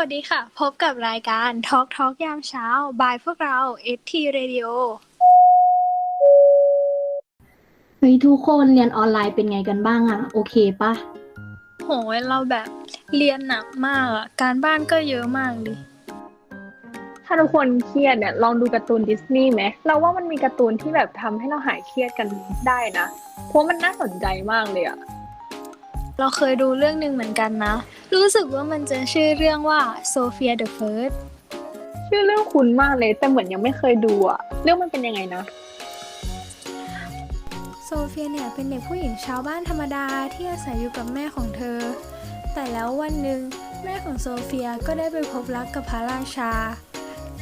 วัสดีค่ะ พบกับรายการ Talk Talk ยามเช้า บายพวกเรา FT Radio เฮ้ยทุกคนเรียนออนไลน์เป็นไงกันบ้างอะโอเคปะโหยเราแบบเรียนหนักมากอะการบ้านก็เยอะมากเลยถ้าทุกคนเครียดเนี่ยลองดูการ์ตูนดิสนีย์ไหมเราว่ามันมีการ์ตูนที่แบบทำให้เราหายเครียดกันได้นะ เพราะมันน่าสนใจมากเลยอะ เราเคยดูเรื่องหนึ่งเหมือนกันนะ รู้สึกว่ามันจะชื่อเรื่องว่า Sophia the First ชื่อเรื่องคุ้นมากเลยแต่เหมือนยังไม่เคยดูอะเรื่องมันเป็นยังไงนะ โซเฟียเนี่ยเป็นเด็กผู้หญิงชาวบ้านธรรมดาที่อาศัยอยู่กับแม่ของเธอ แต่แล้ววันหนึ่งแม่ของโซเฟียก็ได้ไปพบรักกับพระราชา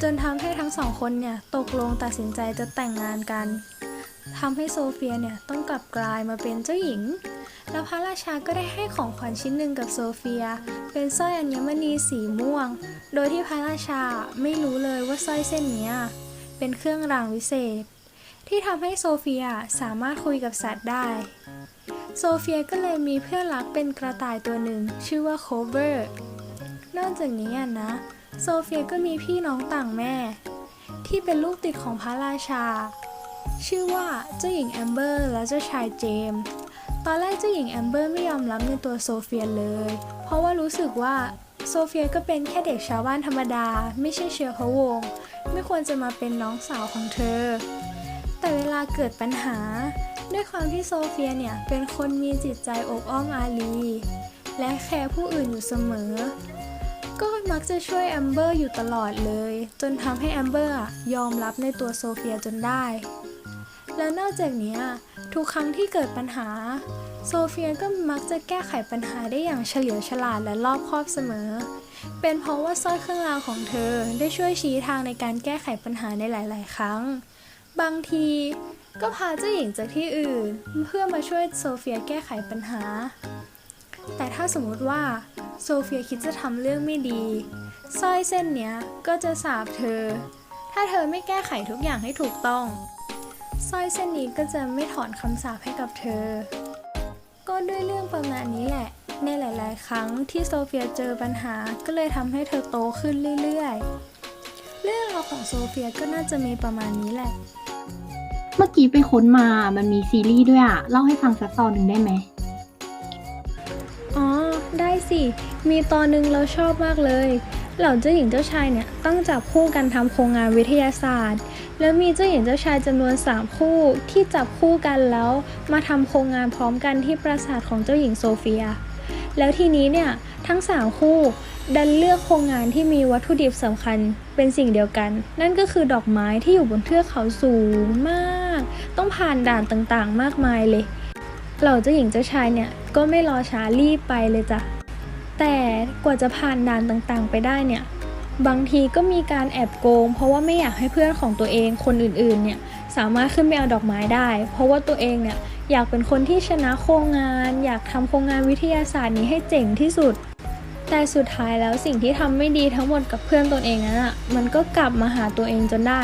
จนทำให้ทั้งสองคนเนี่ยตกลงตัดสินใจจะแต่งงานกัน ทำให้โซเฟียเนี่ยต้องกลับกลายมาเป็นเจ้าหญิง แล้วพระราชาก็ได้ให้ของขวัญชิ้นหนึ่งกับโซเฟีย เป็นสร้อยอัญมณีสีม่วง โดยที่พระราชาไม่รู้เลยว่าสร้อยเส้นนี้เป็นเครื่องรางวิเศษ ที่ทำให้โซเฟียสามารถคุยกับสัตว์ได้ โซเฟียก็เลยมีเพื่อนรักเป็นกระต่ายตัวหนึ่งชื่อว่าโคเวอร์ นอกจากนี้นะโซเฟียก็มีพี่น้องต่างแม่ ที่เป็นลูกติดของพระราชา ชื่อว่าเจ้าหญิงแอมเบอร์และเจ้าชายเจมส์ตอนแรกเจ้าหญิงแอมเบอร์ไม่ยอมรับในตัวโซเฟียเลย เพราะว่ารู้สึกว่าโซเฟียก็เป็นแค่เด็กชาวบ้านธรรมดา ไม่ใช่เชื้อพระวงศ์ไม่ควรจะมาเป็นน้องสาวของเธอ แต่เวลาเกิดปัญหา ด้วยความที่โซเฟียเนี่ยเป็นคนมีจิตใจอบอ้อมอารีและแคร์ผู้อื่นอยู่เสมอ ก็มักจะช่วยแอมเบอร์อยู่ตลอดเลย จนทำให้แอมเบอร์ยอมรับในตัวโซเฟียจนได้ แล้วนอกจากนี้ทุกครั้งที่เกิดปัญหา โซเฟียก็มักจะแก้ไขปัญหาได้อย่างเฉลียวฉลาดและรอบคอบเสมอ เป็นเพราะว่าสร้อยเครื่องรางของเธอได้ช่วยชี้ทางในการแก้ไขปัญหาในหลาย ๆ ครั้ง บางทีก็พาเจ้าหญิงจากที่อื่น เพื่อมาช่วยโซเฟียแก้ไขปัญหา แต่ถ้าสมมติว่าโซเฟียคิดจะทำเรื่องไม่ดีสร้อยเส้นเนี้ยก็จะสาบเธอ ถ้าเธอไม่แก้ไขทุกอย่างให้ถูกต้อง สร้อยเส้นนี้ก็จะไม่ถอนคำสาปให้กับเธอ ก็ด้วยเรื่องประมาณนี้แหละ ในหลาย ๆ ครั้งที่โซเฟียเจอปัญหาก็เลยทำให้เธอโตขึ้นเรื่อย ๆ เรื่องราวของโซเฟียก็น่าจะมีประมาณนี้แหละ เมื่อกี้ไปค้นมา มันมีซีรีส์ด้วยอะเล่าให้ฟังสักตอนหนึ่งได้ไหม อ๋อ ได้สิ มีตอนหนึงเราชอบมากเลย เหล่าเจ้าหญิงเจ้าชายเนี่ยต้องจับคู่กันทำโครงงานวิทยาศาสตร์ แล้วมีเจ้าหญิงเจ้าชายจำนวน 3 คู่ที่จับคู่กันแล้วมาทำโครงงานพร้อมกันที่ปราสาทของเจ้าหญิงโซเฟีย แล้วทีนี้เนี่ยทั้ง 3 คู่ ดันเลือกโครงงานที่มีวัตถุดิบสำคัญเป็นสิ่งเดียวกัน นั่นก็คือดอกไม้ที่อยู่บนเทือกเขาสูงมาก ต้องผ่านด่านต่างๆ มากมายเลย เหล่าเจ้าหญิงเจ้าชายเนี่ยก็ไม่รอช้ารีบไปเลยจ้ะแต่กว่าจะผ่านด่านต่างๆ ไปได้เนี่ย บางทีก็มีการแอบโกง เพราะว่าไม่อยากให้เพื่อนของตัวเองคนอื่นๆเนี่ยสามารถขึ้นไปเอาดอกไม้ได้ เพราะว่าตัวเองเนี่ยอยากเป็นคนที่ชนะโครงงาน อยากทำโครงงานวิทยาศาสตร์นี้ให้เจ๋งที่สุด แต่สุดท้ายแล้วสิ่งที่ทำไม่ดีทั้งหมดกับเพื่อนตนเองนั้นอะมันก็กลับมาหาตัวเองจนได้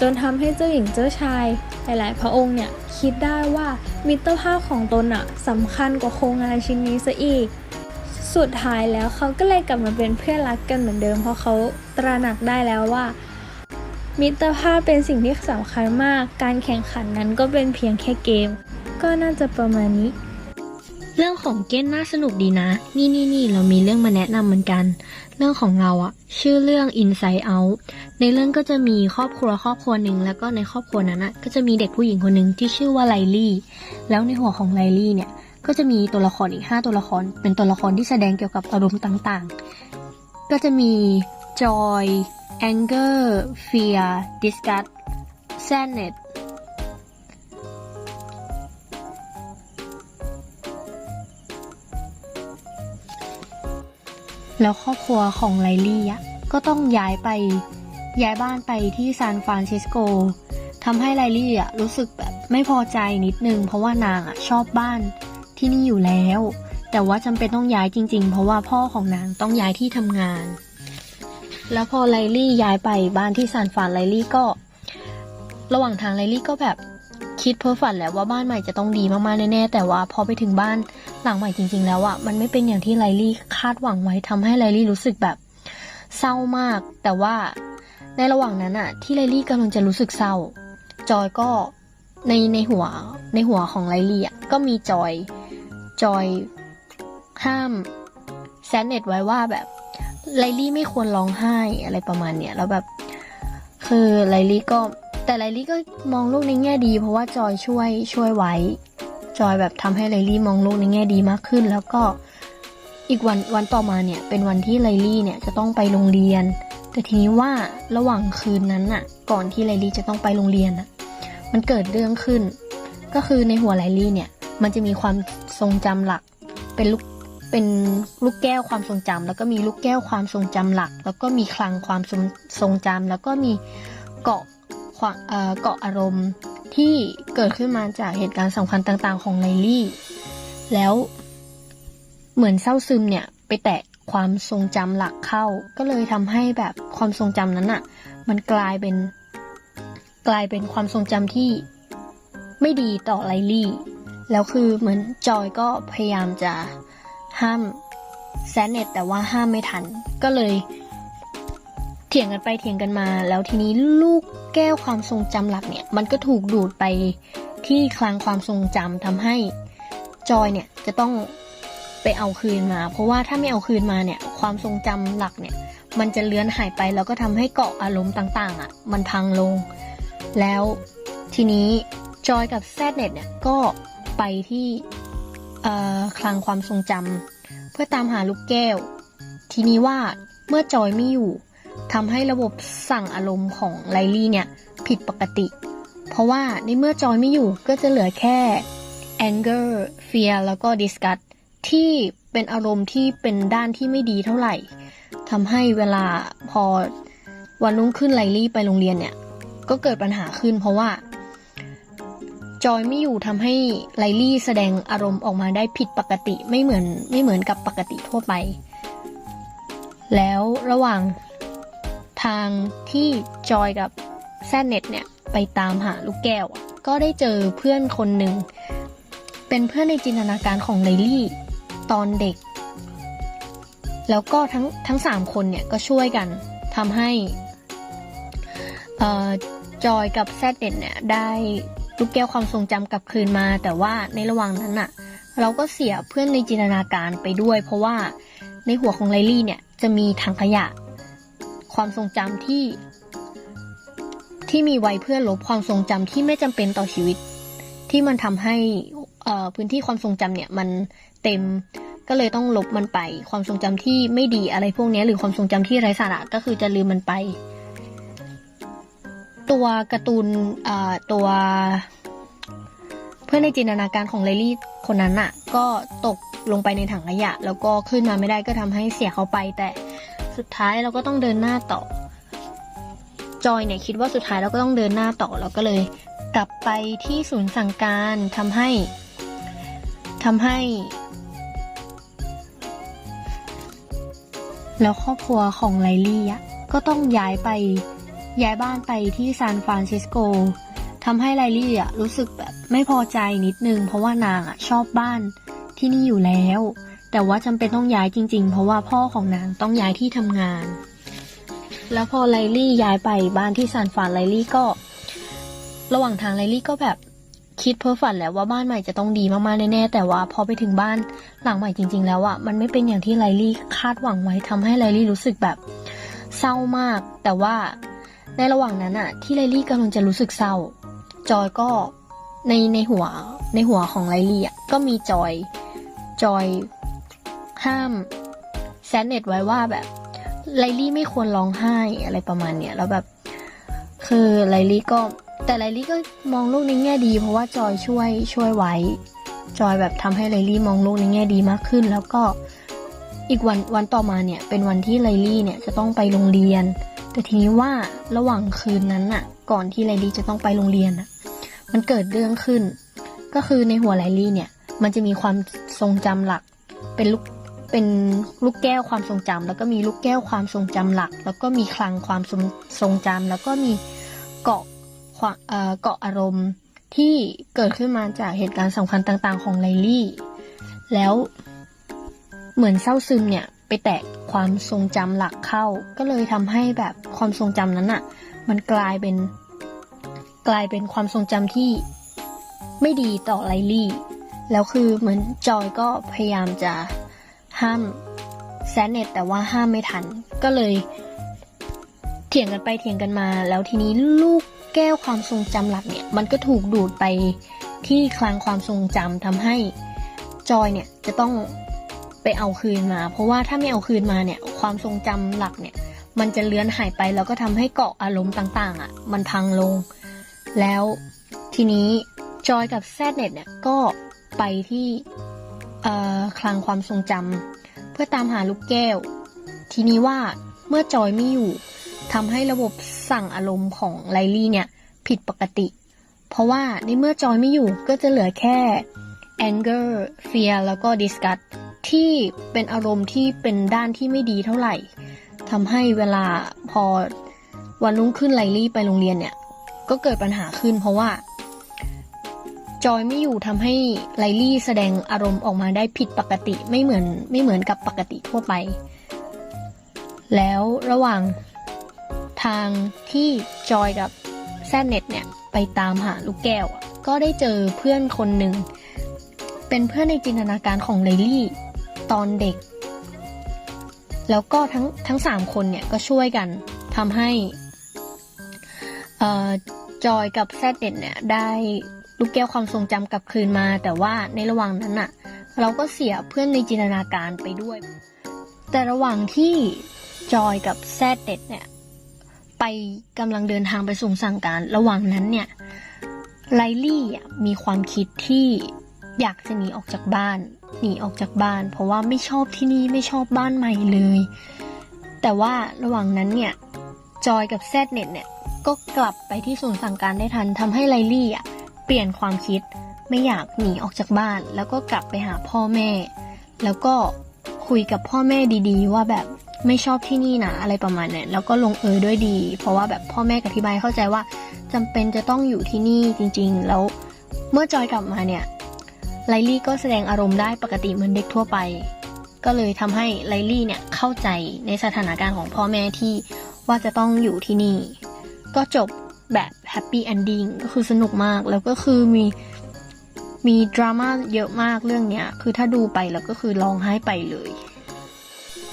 จนทำให้เจ้าหญิงเจ้าชาย หลายๆ พระองค์เนี่ยคิดได้ว่ามิตรภาพของตนอะสำคัญกว่าโครงงานชิ้นนี้ซะอีก สุดท้ายแล้วเขาก็เลยกลับมาเป็นเพื่อนรักกันเหมือนเดิม เพราะเขาตระหนักได้แล้วว่า มิตรภาพเป็นสิ่งที่สำคัญมาก การแข่งขันนั้นก็เป็นเพียงแค่เกม ก็น่าจะประมาณนี้ เรื่องของเก้นน่าสนุกดีนะ นี่นี่นี่เรามีเรื่องมาแนะนำเหมือนกัน เรื่องของเราอะชื่อเรื่อง Inside Out ในเรื่องก็จะมีครอบครัวครอบครัวหนึ่งแล้วก็ในครอบครัวนั้นอะก็จะมีเด็กผู้หญิงคนหนึ่งที่ชื่อว่าไลลี่ แล้วในหัวของไลลี่เนี่ย ก็จะมีตัวละครอีก 5 ตัวละคร เป็นตัวละครที่แสดงเกี่ยวกับอารมณ์ต่างๆ ก็จะมี joy anger fear disgust sadness แล้วครอบครัวของไลลี่อะก็ต้องย้ายไปย้ายบ้านไปที่ซานฟรานซิสโกทำให้ไลลี่อะรู้สึกแบบไม่พอใจนิดนึง เพราะว่านางอะชอบบ้าน ที่นี่อยู่แล้ว แต่ว่าจำเป็นต้องย้ายจริง ๆ เพราะว่าพ่อของนางต้องย้ายที่ทำงาน แล้วพอไลลี่ย้ายไปบ้านที่ซานฟานไลลี่ก็ ระหว่างทางไลลี่ก็แบบคิดเพ้อฝันแล้วว่าบ้านใหม่จะต้องดีมากๆแน่ๆแต่ว่าพอไปถึงบ้านหลังใหม่จริง ๆ แล้วอะ่ะมันไม่เป็นอย่างที่ไลลี่คาดหวังไว้ทำให้ไลลี่รู้สึกแบบเศร้ามาก แต่ว่าในระหว่างนั้นอะที่ไลลี่กำลังจะรู้สึกเศร้า จอยก็ในในหัวในหัวของไลลี่อะก็มีจอย จอยห้ามแซนเน็ตไว้ว่าแบบไลลี่ไม่ควรร้องไห้อะไรประมาณเนี้ยแล้วแบบ คือไลลี่ก็แต่ไลลี่ก็มองโลกในแง่ดี เพราะว่าจอยช่วยช่วยไว้ จอยแบบทำให้ไลลี่มองโลกในแง่ดีมากขึ้น แล้วก็อีกวันวันต่อมาเนี่ยเป็นวันที่ไลลี่เนี่ยจะต้องไปโรงเรียน แต่ทีนี้ว่าระหว่างคืนนั้นน่ะ ก่อนที่ไลลี่จะต้องไปโรงเรียนน่ะมันเกิดเรื่องขึ้น ก็คือในหัวไลลี่เนี่ย มันจะมีความทรงจำหลัก เป็นลูกเป็นลูกแก้วความทรงจำแล้วก็มีลูกแก้วความทรงจำหลัก แล้วก็มีคลังความทรงทรงจำแล้วก็มีเกาะความเอ่อเกาะอารมณ์ที่เกิดขึ้นมาจากเหตุการณ์สำคัญต่างๆ ของไลลี่ แล้วเหมือนเศร้าซึมเนี่ยไปแตะความทรงจำหลักเข้า ก็เลยทำให้แบบความทรงจำนั้นอะมันกลายเป็น กลายเป็นความทรงจำที่ไม่ดีต่อไลลี่ แล้วคือเหมือนจอยก็พยายามจะห้ามแซนเน็ตแต่ว่าห้ามไม่ทัน ก็เลย เถียงกันไปเถียงกันมา แล้วทีนี้ลูกแก้วความทรงจำหลักเนี่ย มันก็ถูกดูดไปที่คลังความทรงจำทำให้จอยเนี่ยจะต้องไปเอาคืนมา เพราะว่าถ้าไม่เอาคืนมาเนี่ย ความทรงจำหลักเนี่ย มันจะเลือนหายไปแล้วก็ทำให้เกาะอารมณ์ต่าง ๆอะ มันพังลง แล้วทีนี้จอยกับแซดเน็ตเนี่ยก็ ไปที่คลังความทรงจำเพื่อตามหาลูกแก้ว ทีนี้ว่าเมื่อจอยไม่อยู่ทำให้ระบบสั่งอารมณ์ของไลลี่เนี่ยผิดปกติ เพราะว่าในเมื่อจอยไม่อยู่ก็จะเหลือแค่ anger fear แล้วก็ disgust ที่เป็นอารมณ์ที่เป็นด้านที่ไม่ดีเท่าไหร่ทำให้เวลาพอวันรุ่งขึ้นไลลี่ไปโรงเรียนเนี่ย ก็เกิดปัญหาขึ้นเพราะว่า จอยไม่อยู่ทำให้ไลลี่แสดงอารมณ์ออกมาได้ผิดปกติไม่เหมือนไม่เหมือนกับปกติทั่วไป แล้วระหว่างทางที่จอยกับแซนเน็ตเนี่ยไปตามหาลูกแก้ว ก็ได้เจอเพื่อนคนหนึ่ง เป็นเพื่อนในจินตนาการของไลลี่ตอนเด็ก แล้วก็ทั้งทั้งสามคนเนี่ยก็ช่วยกันทำให้จอยกับแซดเน็ตเนี่ยได้ ลูกแก้วความทรงจำกลับคืนมา แต่ว่าในระหว่างนั้นอะเราก็เสียเพื่อนในจินตนาการไปด้วย เพราะว่าในหัวของไลลี่เนี่ยจะมีถังขยะ ความทรงจำที่ ที่มีไว้เพื่อลบความทรงจำที่ไม่จำเป็นต่อชีวิต ที่มันทำให้อ่อพื้นที่ความทรงจำเนี่ยมันเต็มก็เลยต้องลบมันไป ความทรงจำที่ไม่ดีอะไรพวกนี้หรือความทรงจำที่ไร้สาระก็คือจะลืมมันไป ตัวการ์ตูนตัวเพื่อนในจินตนาการของเลลี่คนนั้นน่ะก็ตกลงไปในถังขยะ แล้วก็ขึ้นมาไม่ได้ก็ทำให้เสียเขาไป แต่สุดท้ายเราก็ต้องเดินหน้าต่อ จอยเนี่ยคิดว่าสุดท้ายเราก็ต้องเดินหน้าต่อเราก็เลย กลับไปที่ศูนย์สั่งการทำให้ทำให้ แล้วครอบครัวของไลลี่อะก็ต้องย้ายไป ย้ายบ้านไปที่ซานฟรานซิสโกทำให้ไลลี่อะรู้สึกแบบไม่พอใจนิดนึง เพราะว่านางอะชอบบ้านที่นี่อยู่แล้ว แต่ว่าจำเป็นต้องย้ายจริง ๆ เพราะว่าพ่อของนางต้องย้ายที่ทำงาน แล้วพอไลลี่ย้ายไปบ้านที่ซานฟรานไลลี่ก็ ระหว่างทางไลลี่ก็แบบคิดเพ้อฝันแล้วว่าบ้านใหม่จะต้องดีมากๆแน่ๆแต่ว่าพอไปถึงบ้านหลังใหม่จริง ๆ แล้วอะมันไม่เป็นอย่างที่ไลลี่คาดหวังไว้ทำให้ไลลี่รู้สึกแบบเศร้ามาก แต่ว่า ในระหว่างนั้นอะที่ไลลี่กำลังจะรู้สึกเศร้า จอยก็ในในหัวในหัวของไลลี่อะก็มีจอย จอยห้ามแซนเน็ตไว้ว่าแบบไลลี่ไม่ควรร้องไห้อะไรประมาณเนี้ยแล้วแบบ คือไลลี่ก็ แต่ไลลี่ก็มองโลกในแง่ดี เพราะว่าจอยช่วยช่วยไว้ จอยแบบทำให้ไลลี่มองโลกในแง่ดีมากขึ้น แล้วก็อีกวันวันต่อมาเนี่ย เป็นวันที่ไลลี่เนี่ยจะต้องไปโรงเรียน แต่ทีนี้ว่าระหว่างคืนนั้นน่ะ ก่อนที่ไลลี่จะต้องไปโรงเรียนน่ะ มันเกิดเรื่องขึ้น ก็คือในหัวไลลี่เนี่ย มันจะมีความทรงจำหลัก เป็นลูกเป็นลูกแก้วความทรงจำแล้วก็มีลูกแก้วความทรงจำหลัก แล้วก็มีคลังความทรงทรงจำแล้วก็มีเกาะควาเอ่อเกาะอารมณ์ที่เกิดขึ้นมาจากเหตุการณ์สำคัญต่าง ๆ ของไลลี่ แล้วเหมือนเศร้าซึมเนี่ยไปแตะ ความทรงจำหลักเข้า ก็เลยทำให้แบบความทรงจำนั้นอะมันกลายเป็น กลายเป็นความทรงจำที่ไม่ดีต่อไลลี่ แล้วคือเหมือนจอยก็พยายามจะห้ามแซนเน็ตแต่ว่าห้ามไม่ทัน ก็เลย เถียงกันไปเถียงกันมา แล้วทีนี้ลูกแก้วความทรงจำหลักเนี่ย มันก็ถูกดูดไปที่คลังความทรงจำทำให้จอยเนี่ยจะต้อง ไปเอาคืนมา เพราะว่าถ้าไม่เอาคืนมาเนี่ยความทรงจำหลักเนี่ย มันจะเลือนหายไปแล้วก็ทำให้เกาะอารมณ์ต่าง ๆอะมันพังลง แล้วทีนี้จอยกับแซดเน็ตเนี่ยก็ไปที่คลังความทรงจำเพื่อตามหาลูกแก้ว ทีนี้ว่าเมื่อจอยไม่อยู่ทำให้ระบบสั่งอารมณ์ของไลลี่เนี่ย ผิดปกติ เพราะว่าในเมื่อจอยไม่อยู่ก็จะเหลือแค่ anger fear แล้วก็ disgust ที่เป็นอารมณ์ที่เป็นด้านที่ไม่ดีเท่าไหร่ทำให้เวลาพอวันรุ่งขึ้นไลลี่ไปโรงเรียนเนี่ย ก็เกิดปัญหาขึ้น เพราะว่า จอยไม่อยู่ทำให้ไลลี่แสดงอารมณ์ออกมาได้ผิดปกติไม่เหมือนไม่เหมือนกับปกติทั่วไป แล้วระหว่างทางที่จอยกับแซนเน็ตเนี่ยไปตามหาลูกแก้ว ก็ได้เจอเพื่อนคนหนึ่ง เป็นเพื่อนในจินตนาการของไลลี่ ตอนเด็ก แล้วก็ทั้งทั้งสามคนเนี่ยก็ช่วยกันทำให้จอยกับแซดเน็ตเนี่ยได้ลูกแก้วความทรงจำกลับคืนมา แต่ว่าในระหว่างนั้นอะเราก็เสียเพื่อนในจินตนาการไปด้วย แต่ระหว่างที่จอยกับแซดเด็ดเนี่ยไปกำลังเดินทางไปส่งสั่งการ ระหว่างนั้นเนี่ยไลลี่มีความคิดที่อยากจะหนีออกจากบ้าน หนีออกจากบ้าน เพราะว่าไม่ชอบที่นี่ไม่ชอบบ้านใหม่เลย แต่ว่าระหว่างนั้นเนี่ยจอยกับแซดเน็ตเนี่ยก็กลับไปที่ศูนย์สั่งการได้ทันทำให้ไลลี่อะเปลี่ยนความคิดไม่อยากหนีออกจากบ้าน แล้วก็กลับไปหาพ่อแม่ แล้วก็คุยกับพ่อแม่ดีๆ ว่าแบบไม่ชอบที่นี่นะอะไรประมาณเนี่ยแล้วก็ลงเอยด้วยดี เพราะว่าแบบพ่อแม่อธิบายเข้าใจว่าจำเป็นจะต้องอยู่ที่นี่จริง ๆ แล้วเมื่อจอยกลับมาเนี่ย ไลลี่ก็แสดงอารมณ์ได้ปกติเหมือนเด็กทั่วไป ก็เลยทำให้ไลลี่เนี่ยเข้าใจในสถานการณ์ของพ่อแม่ที่ว่าจะต้องอยู่ที่นี่ ก็จบแบบแฮปปี้เอนดิ้งก็คือสนุกมากแล้วก็คือมีมีดราม่าเยอะมากเรื่องเนี้ย คือถ้าดูไปแล้วก็คือร้องไห้ไปเลย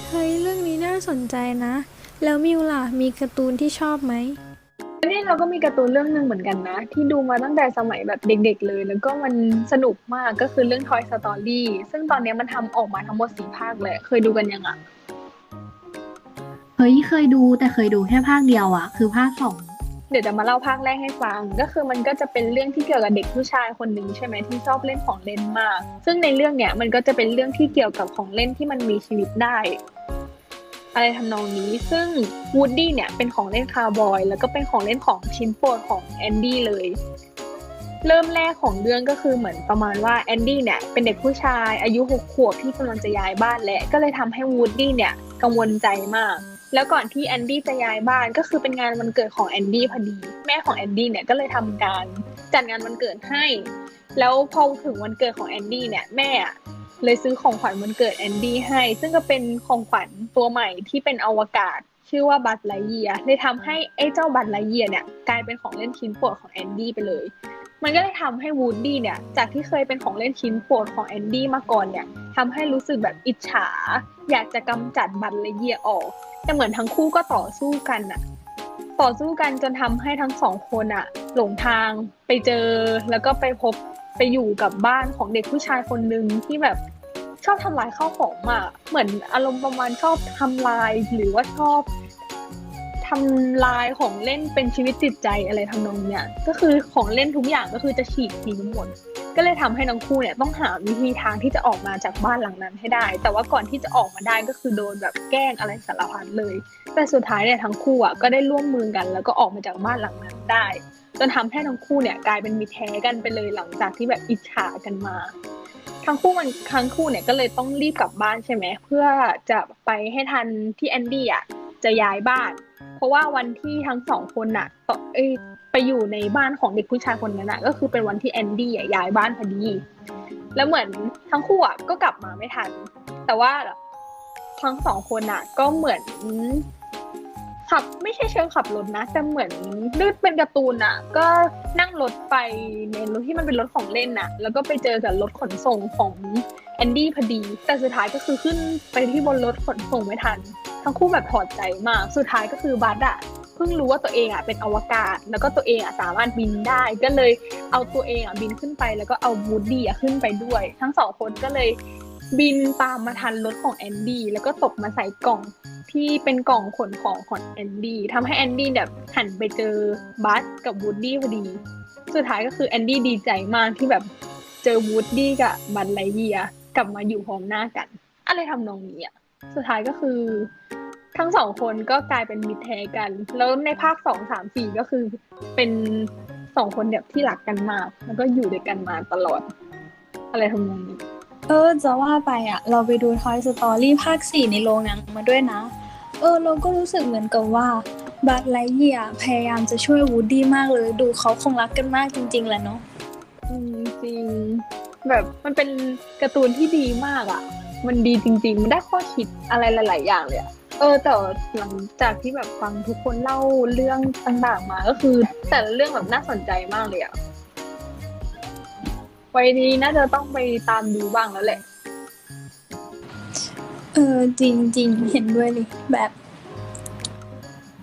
เฮ้ยเรื่องนี้น่าสนใจนะ แล้วมิวล่ะมีการ์ตูนที่ชอบไหม เราก็มีการ์ตูนเรื่องหนึ่งเหมือนกันนะ ที่ดูมาตั้งแต่สมัยแบบเด็ก ๆ เลย แล้วก็มันสนุกมากก็คือเรื่อง Toy Story ซึ่งตอนนี้มันทำออกมาทั้งหมดสี่ภาคเลย เคยดูกันยังอะเฮ้ยเคยดูแต่เคยดูแค่ภาคเดียวอะคือภาคสองเดี๋ยวจะมาเล่าภาคแรกให้ฟัง ก็คือมันก็จะเป็นเรื่องที่เกี่ยวกับเด็กผู้ชายคนหนึ่งใช่ไหมที่ชอบเล่นของเล่นมาก ซึ่งในเรื่องเนี้ยมันก็จะเป็นเรื่องที่เกี่ยวกับของเล่นที่มันมีชีวิตได้ อะไรทำนองนี้ ซึ่งวูดดี้เนี่ยเป็นของเล่นคาร์บอย แล้วก็เป็นของเล่นของชิ้นโปรดของแอนดี้เลย เริ่มแรกของเรื่องก็คือเหมือนประมาณว่าแอนดี้เนี่ยเป็นเด็กผู้ชายอายุหกขวบที่กำลังจะย้ายบ้านและก็เลยทำให้วูดดี้เนี่ยกังวลใจมากแล้วก่อนที่แอนดี้จะย้ายบ้านก็คือเป็นงานวันเกิดของแอนดี้พอดี แม่ของแอนดี้เนี่ยก็เลยทำการจัดงานวันเกิดให้ แล้วพอถึงวันเกิดของแอนดี้เนี่ยแม่อะ เลยซื้อของขวัญวันเกิดแอนดี้ให้ ซึ่งก็เป็นของขวัญตัวใหม่ที่เป็นอวกาศ ชื่อว่าบัตไลเยียเลยทำให้ไอ้เจ้าบัตไลเยียเนี่ยกลายเป็นของเล่นชิ้นโปรดของแอนดี้ไปเลย มันก็เลยทำให้วูดดี้เนี่ยจากที่เคยเป็นของเล่นชิ้นโปรดของแอนดี้มาก่อนเนี่ยทำให้รู้สึกแบบอิจฉา อยากจะกำจัดบัตไลเยียออก แต่เหมือนทั้งคู่ก็ต่อสู้กันอะต่อสู้กันจนทำให้ทั้งสองคนอะหลงทางไปเจอแล้วก็ไปพบ ไปอยู่กับบ้านของเด็กผู้ชายคนหนึ่งที่แบบชอบทำลายข้าวของอะเหมือนอารมณ์ประมาณชอบทำลายหรือว่าชอบทำลายของเล่นเป็นชีวิตจิตใจอะไรทำนองเนี้ยก็คือของเล่นทุกอย่างก็คือจะฉีกทิ้งหมด ก็เลยทำให้ทั้งคู่เนี่ยต้องหาวิธีทางที่จะออกมาจากบ้านหลังนั้นให้ได้ แต่ว่าก่อนที่จะออกมาได้ก็คือโดนแบบแกล้งอะไรสารพัดเลย แต่สุดท้ายเนี่ยทั้งคู่อะก็ได้ร่วมมือกัน แล้วก็ออกมาจากบ้านหลังนั้นได้ จนทำให้ทั้งคู่เนี่ยกลายเป็นมิแท้กันไปเลยหลังจากที่แบบอิจฉากันมาทั้งคู่มันทั้งคู่เนี่ยก็เลยต้องรีบกลับบ้านใช่ไหมเพื่อจะไปให้ทันที่แอนดี้อะจะย้ายบ้าน เพราะว่าวันที่ทั้งสองคนน่ะต่อเอ้ ไปอยู่ในบ้านของเด็กผู้ชายคนนั้นน่ะก็คือเป็นวันที่แอนดี้ย้ายบ้านพอดี แล้วเหมือนทั้งคู่อะก็กลับมาไม่ทัน แต่ว่าทั้งสองคนอะก็เหมือนขับไม่ใช่เชิงขับรถนะแต่เหมือนด้วยเป็นการ์ตูนอะก็นั่งรถไปในรถที่มันเป็นรถของเล่นน่ะแล้วก็ไปเจอกับรถขนส่งของแอนดี้พอดี แต่สุดท้ายก็คือขึ้นไปที่บนรถขนส่งไม่ทัน ทั้งคู่แบบถอดใจมาก สุดท้ายก็คือบัสอะ เพิ่งรู้ว่าตัวเองอะเป็นอวกาศ แล้วก็ตัวเองอะสามารถบินได้ ก็เลยเอาตัวเองอะบินขึ้นไป แล้วก็เอาวูดดี้อะขึ้นไปด้วย ทั้งสองคนก็เลยบินตามมาทันรถของแอนดี้แล้วก็ตกมาใส่กล่องที่เป็นกล่องขนของของแอนดี้ทำให้แอนดี้แบบหันไปเจอบัสกับวูดดี้พอดี สุดท้ายก็คือแอนดี้ดีใจมากที่แบบเจอวูดดี้กับบันไลเยียกลับมาอยู่พร้อมหน้ากัน อะไรทำนองนี้อะสุดท้ายก็คือ ทั้งสองคนก็กลายเป็นมิตรแท้กัน แล้วในภาคสองสามสี่ก็คือเป็นสองคนแบบที่รักกันมาก แล้วก็อยู่ด้วยกันมาตลอด อะไรทำนองนี้ เออจะว่าไปอะ เราไปดู Toy Story ภาค4ในโรงหนังมาด้วยนะ เออ เราก็รู้สึกเหมือนกับว่าบัตไลเยียพยายามจะช่วยวูดดี้มากเลย ดูเขาคงรักกันมากจริง ๆแหละเนาะอืมจริงแบบมันเป็นการ์ตูนที่ดีมากอะ่ะ มันดีจริง ๆ มันได้ข้อคิดอะไรหลาย ๆ อย่างเลยอะ เออแต่หลังจากที่แบบฟังทุกคนเล่าเรื่องต่างๆมาก็คือ แต่ละเรื่องแบบน่าสนใจมากเลยอะ่ะไว้นี้น่าจะต้องไปตามดูบ้างแล้วแหละ เออจริงจริงๆเห็นด้วยเลยแบบ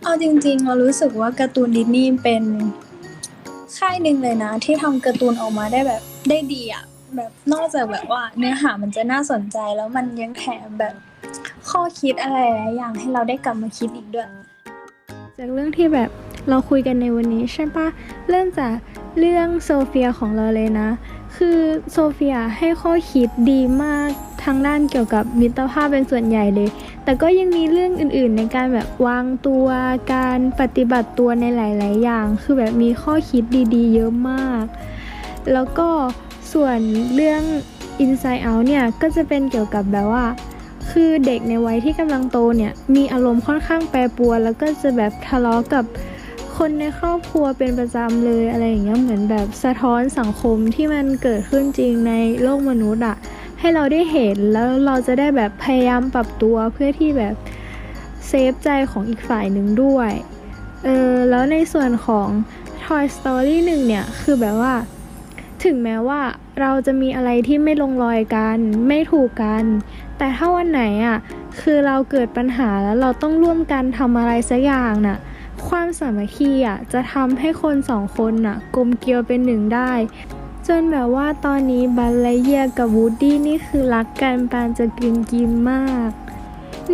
เอาจริง ๆ เรารู้สึกว่าการ์ตูนดิสนีย์เป็นค่ายหนึ่งเลยนะ ที่ทำการ์ตูนออกมาได้แบบได้ดีอะแบบนอกจากแบบว่าเนื้อหามันจะน่าสนใจแล้วมันยังแถมแบบ ข้อคิดอะไรหลายอย่างให้เราได้กลับมาคิดอีกด้วย จากเรื่องที่แบบเราคุยกันในวันนี้ใช่ปะเริ่มจากเรื่องโซเฟียของเราเลยนะ คือโซเฟียให้ข้อคิดดีมากทางด้านเกี่ยวกับมิตรภาพเป็นส่วนใหญ่เลย แต่ก็ยังมีเรื่องอื่นๆ ในการแบบวางตัว การปฏิบัติตัวในหลาย ๆ อย่าง คือแบบมีข้อคิดดีๆ เยอะมาก แล้วก็ส่วนเรื่อง Inside Out เนี่ย ก็จะเป็นเกี่ยวกับแบบว่า คือเด็กในวัยที่กำลังโตเนี่ยมีอารมณ์ค่อนข้างแปรปรวนแล้วก็จะแบบทะเลาะกับคนในครอบครัวเป็นประจำเลยอะไรอย่างเงี้ยเหมือนแบบสะท้อนสังคมที่มันเกิดขึ้นจริงในโลกมนุษย์อะให้เราได้เห็นแล้วเราจะได้แบบพยายามปรับตัวเพื่อที่แบบเซฟใจของอีกฝ่ายหนึ่งด้วยเออแล้วในส่วนของ Toy Story 1เนี่ยคือแบบว่า ถึงแม้ว่าเราจะมีอะไรที่ไม่ลงรอยกัน ไม่ถูกกัน แต่ถ้าวันไหนอะคือเราเกิดปัญหาแล้วเราต้องร่วมกันทำอะไรสักอย่างน่ะความสามัคคีอะจะทำให้คนสองคนน่ะกลมเกลียวเป็นหนึ่งได้ จนแบบว่าตอนนี้บัลไลเยียกับวูดดี้นี่คือรักกันปานจะกลืนกินมาก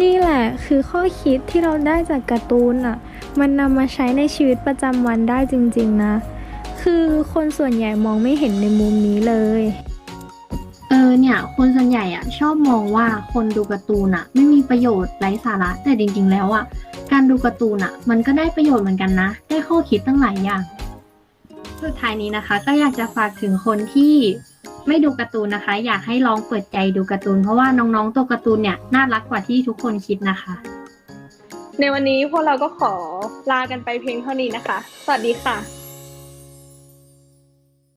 นี่แหละคือข้อคิดที่เราได้จากการ์ตูนอะมันนำมาใช้ในชีวิตประจำวันได้จริงๆนะ คือคนส่วนใหญ่มองไม่เห็นในมุมนี้เลย เออเนี่ย คนส่วนใหญ่อะชอบมองว่าคนดูการ์ตูนอะไม่มีประโยชน์ไร้สาระ แต่จริงๆแล้วอะการดูการ์ตูนอะมันก็ได้ประโยชน์เหมือนกันนะ ได้ข้อคิดตั้งหลายอย่าง สุดท้ายนี้นะคะ ก็อยากจะฝากถึงคนที่ไม่ดูการ์ตูนนะคะ อยากให้ลองเปิดใจดูการ์ตูน เพราะว่าน้องๆตัวการ์ตูนเนี่ยน่ารักกว่าที่ทุกคนคิดนะคะ ในวันนี้พวกเราก็ขอลากันไปเพียงเท่านี้นะคะ สวัสดีค่ะ